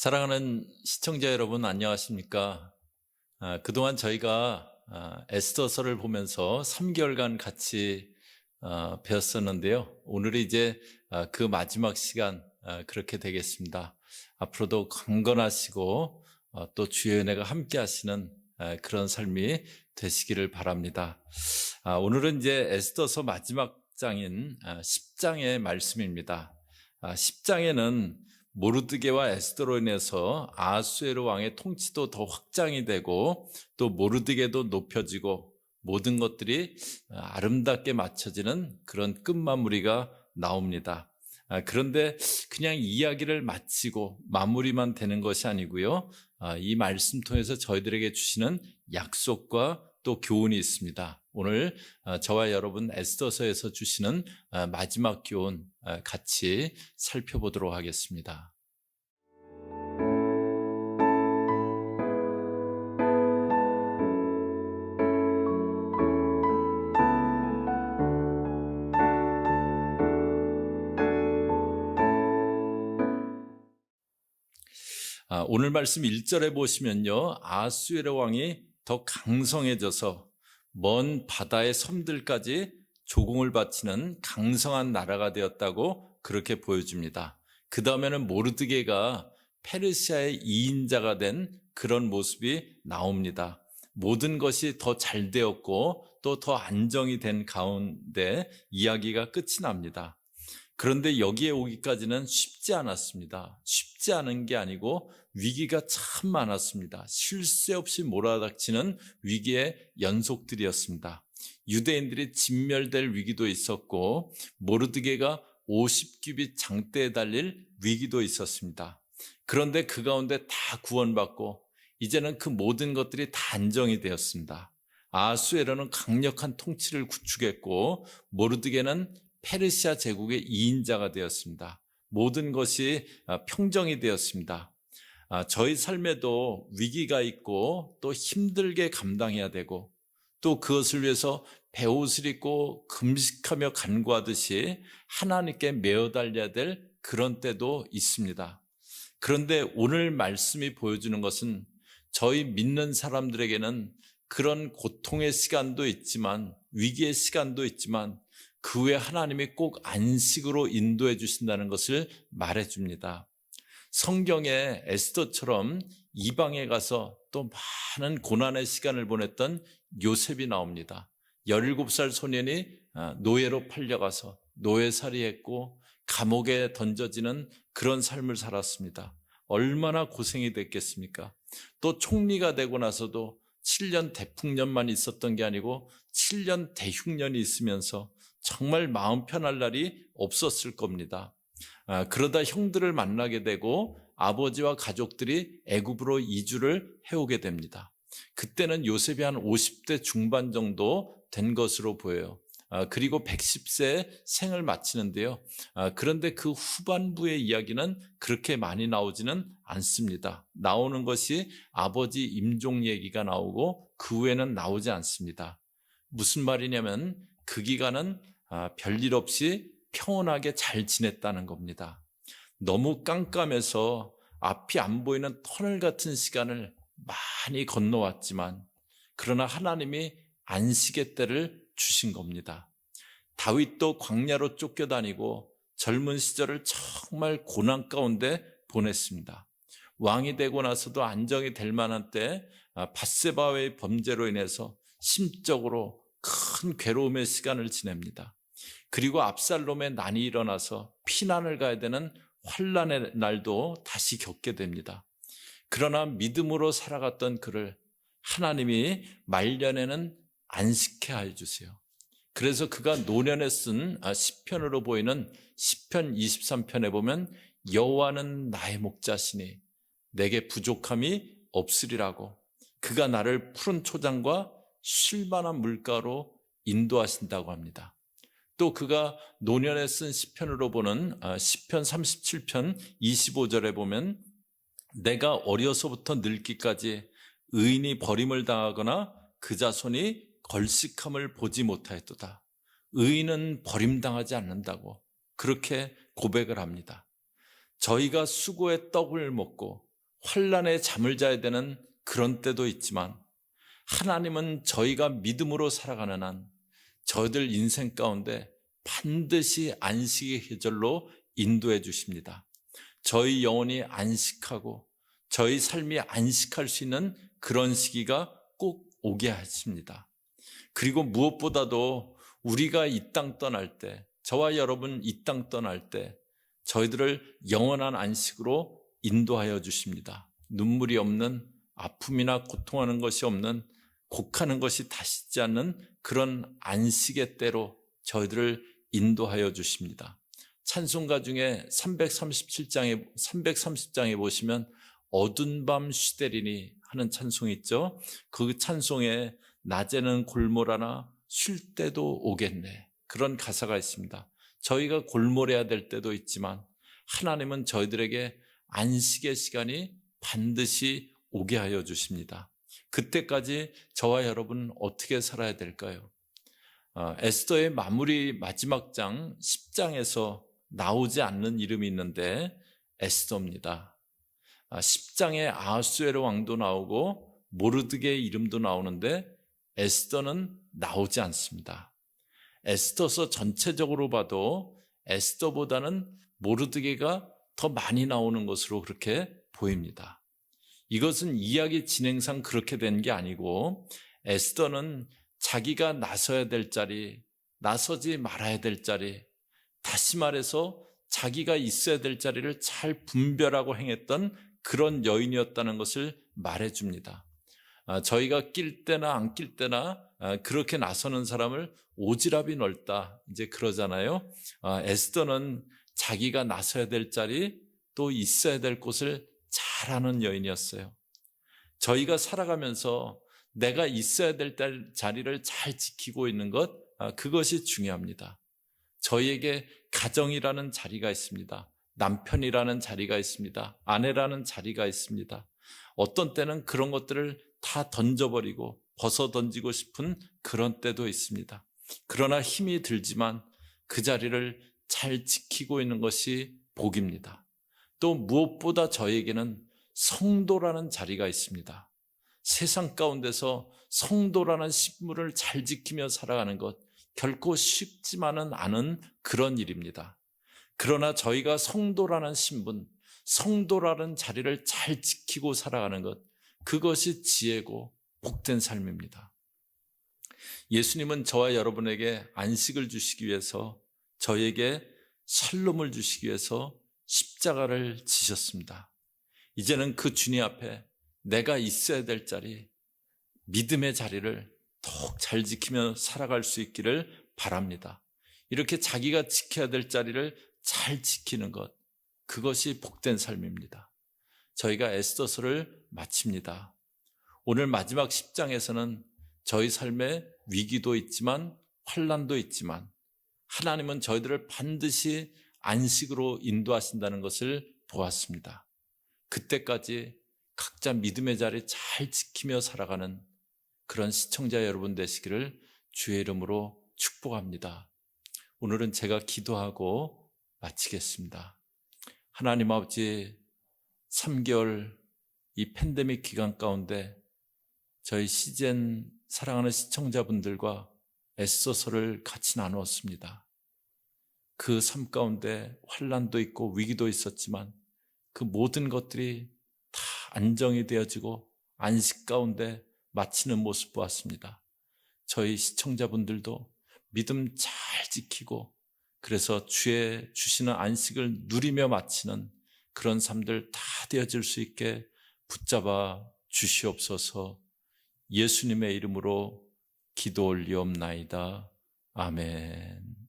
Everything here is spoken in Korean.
사랑하는 시청자 여러분 안녕하십니까? 아, 그동안 저희가 아, 에스더서를 보면서 3개월간 같이 아, 배웠었는데요. 오늘이 이제 아, 그 마지막 시간 아, 그렇게 되겠습니다. 앞으로도 강건하시고 어, 또 주의 은혜가 함께 하시는 아, 그런 삶이 되시기를 바랍니다. 아, 오늘은 이제 에스더서 마지막 장인 아, 10장의 말씀입니다. 아, 10장에는 모르드게와 에스더로 인해서 아수에르 왕의 통치도 더 확장이 되고 또 모르드게도 높여지고 모든 것들이 아름답게 맞춰지는 그런 끝마무리가 나옵니다. 아, 그런데 그냥 이야기를 마치고 마무리만 되는 것이 아니고요. 아, 이 말씀 통해서 저희들에게 주시는 약속과 또 교훈이 있습니다. 오늘 아, 저와 여러분 에스더서에서 주시는 아, 마지막 교훈 아, 같이 살펴보도록 하겠습니다. 아, 오늘 말씀 1절에 보시면요. 아수에르 왕이 더 강성해져서 먼 바다의 섬들까지 조공을 바치는 강성한 나라가 되었다고 그렇게 보여줍니다. 그 다음에는 모르드게가 페르시아의 2인자가 된 그런 모습이 나옵니다. 모든 것이 더 잘 되었고 또 더 안정이 된 가운데 이야기가 끝이 납니다. 그런데 여기에 오기까지는 쉽지 않았습니다. 쉽지 않은 게 아니고 위기가 참 많았습니다. 쉴 새 없이 몰아닥치는 위기의 연속들이었습니다. 유대인들이 진멸될 위기도 있었고 모르드게가 50규빗 장대에 달릴 위기도 있었습니다. 그런데 그 가운데 다 구원받고 이제는 그 모든 것들이 다 안정이 되었습니다. 아수에르는 강력한 통치를 구축했고 모르드게는 페르시아 제국의 2인자가 되었습니다. 모든 것이 평정이 되었습니다. 아, 저희 삶에도 위기가 있고 또 힘들게 감당해야 되고 또 그것을 위해서 배옷을 입고 금식하며 간구하듯이 하나님께 매어 달려야 될 그런 때도 있습니다. 그런데 오늘 말씀이 보여주는 것은 저희 믿는 사람들에게는 그런 고통의 시간도 있지만 위기의 시간도 있지만 그 후에 하나님이 꼭 안식으로 인도해 주신다는 것을 말해 줍니다. 성경에 에스더처럼 이방에 가서 또 많은 고난의 시간을 보냈던 요셉이 나옵니다. 17살 소년이 노예로 팔려가서 노예살이 했고 감옥에 던져지는 그런 삶을 살았습니다. 얼마나 고생이 됐겠습니까? 또 총리가 되고 나서도 7년 대풍년만 있었던 게 아니고 7년 대흉년이 있으면서 정말 마음 편할 날이 없었을 겁니다. 아, 그러다 형들을 만나게 되고 아버지와 가족들이 애굽으로 이주를 해오게 됩니다. 그때는 요셉이 한 50대 중반 정도 된 것으로 보여요. 아, 그리고 110세 생을 마치는데요. 아, 그런데 그 후반부의 이야기는 그렇게 많이 나오지는 않습니다. 나오는 것이 아버지 임종 얘기가 나오고 그 후에는 나오지 않습니다. 무슨 말이냐면 그 기간은 별일 없이 평온하게 잘 지냈다는 겁니다. 너무 깜깜해서 앞이 안 보이는 터널 같은 시간을 많이 건너왔지만 그러나 하나님이 안식의 때를 주신 겁니다. 다윗도 광야로 쫓겨다니고 젊은 시절을 정말 고난 가운데 보냈습니다. 왕이 되고 나서도 안정이 될 만한 때 바세바의 범죄로 인해서 심적으로 큰 괴로움의 시간을 지냅니다. 그리고 압살롬의 난이 일어나서 피난을 가야 되는 환란의 날도 다시 겪게 됩니다. 그러나 믿음으로 살아갔던 그를 하나님이 말년에는 안식해 해 주세요. 그래서 그가 노년에 쓴 아, 시편으로 보이는 시편 23편에 보면 여호와는 나의 목자시니 내게 부족함이 없으리라고 그가 나를 푸른 초장과 쉴만한 물가로 인도하신다고 합니다. 또 그가 노년에 쓴 시편으로 보는 아, 시편 37편 25절에 보면 내가 어려서부터 늙기까지 의인이 버림을 당하거나 그 자손이 걸식함을 보지 못하였도다. 의인은 버림당하지 않는다고 그렇게 고백을 합니다. 저희가 수고의 떡을 먹고 환란에 잠을 자야 되는 그런 때도 있지만 하나님은 저희가 믿음으로 살아가는 한 저희들 인생 가운데 반드시 안식의 계절로 인도해 주십니다. 저희 영혼이 안식하고 저희 삶이 안식할 수 있는 그런 시기가 꼭 오게 하십니다. 그리고 무엇보다도 우리가 이 땅 떠날 때, 저와 여러분 이 땅 떠날 때 저희들을 영원한 안식으로 인도하여 주십니다. 눈물이 없는 아픔이나 고통하는 것이 없는 곡하는 것이 다시지 않는 그런 안식의 때로 저희들을 인도하여 주십니다. 찬송가 중에 337장에 330장에 보시면 어두운 밤 쉬되리니 하는 찬송이 있죠. 그 찬송에 낮에는 골몰하나 쉴 때도 오겠네. 그런 가사가 있습니다. 저희가 골몰해야 될 때도 있지만 하나님은 저희들에게 안식의 시간이 반드시 오게 하여 주십니다. 그때까지 저와 여러분 어떻게 살아야 될까요? 어, 에스더의 마무리 마지막 장 10장에서 나오지 않는 이름이 있는데 에스더입니다. 10장에 아, 아하수에르 왕도 나오고 모르드게의 이름도 나오는데 에스더는 나오지 않습니다. 에스더서 전체적으로 봐도 에스더보다는 모르드게가 더 많이 나오는 것으로 그렇게 보입니다. 이것은 이야기 진행상 그렇게 된 게 아니고 에스더는 자기가 나서야 될 자리, 나서지 말아야 될 자리, 다시 말해서 자기가 있어야 될 자리를 잘 분별하고 행했던 그런 여인이었다는 것을 말해 줍니다. 아, 저희가 낄 때나 안 낄 때나 아, 그렇게 나서는 사람을 오지랖이 넓다 이제 그러잖아요. 아, 에스더는 자기가 나서야 될 자리 또 있어야 될 곳을 잘 아는 여인이었어요. 저희가 살아가면서 내가 있어야 될 자리를 잘 지키고 있는 것 그것이 중요합니다. 저희에게 가정이라는 자리가 있습니다. 남편이라는 자리가 있습니다. 아내라는 자리가 있습니다. 어떤 때는 그런 것들을 다 던져버리고 벗어 던지고 싶은 그런 때도 있습니다. 그러나 힘이 들지만 그 자리를 잘 지키고 있는 것이 복입니다. 또 무엇보다 저에게는 성도라는 자리가 있습니다. 세상 가운데서 성도라는 신분을 잘 지키며 살아가는 것 결코 쉽지만은 않은 그런 일입니다. 그러나 저희가 성도라는 신분, 성도라는 자리를 잘 지키고 살아가는 것, 그것이 지혜고 복된 삶입니다. 예수님은 저와 여러분에게 안식을 주시기 위해서 저에게 샬롬을 주시기 위해서 십자가를 지셨습니다. 이제는 그 주님 앞에 내가 있어야 될 자리, 믿음의 자리를 더욱 잘 지키며 살아갈 수 있기를 바랍니다. 이렇게 자기가 지켜야 될 자리를 잘 지키는 것, 그것이 복된 삶입니다. 저희가 에스더서를 마칩니다. 오늘 마지막 10장에서는 저희 삶에 위기도 있지만 환란도 있지만 하나님은 저희들을 반드시 안식으로 인도하신다는 것을 보았습니다. 그때까지 각자 믿음의 자리 잘 지키며 살아가는 그런 시청자 여러분 되시기를 주의 이름으로 축복합니다. 오늘은 제가 기도하고 마치겠습니다. 하나님 아버지 3개월 이 팬데믹 기간 가운데 저희 시젠 사랑하는 시청자분들과 애써서를 같이 나누었습니다. 그 삶 가운데 환란도 있고 위기도 있었지만 그 모든 것들이 다 안정이 되어지고 안식 가운데 마치는 모습 보았습니다. 저희 시청자분들도 믿음 잘 지키고 그래서 주의 주시는 안식을 누리며 마치는 그런 삶들 다 되어질 수 있게 붙잡아 주시옵소서 예수님의 이름으로 기도 올리옵나이다. 아멘.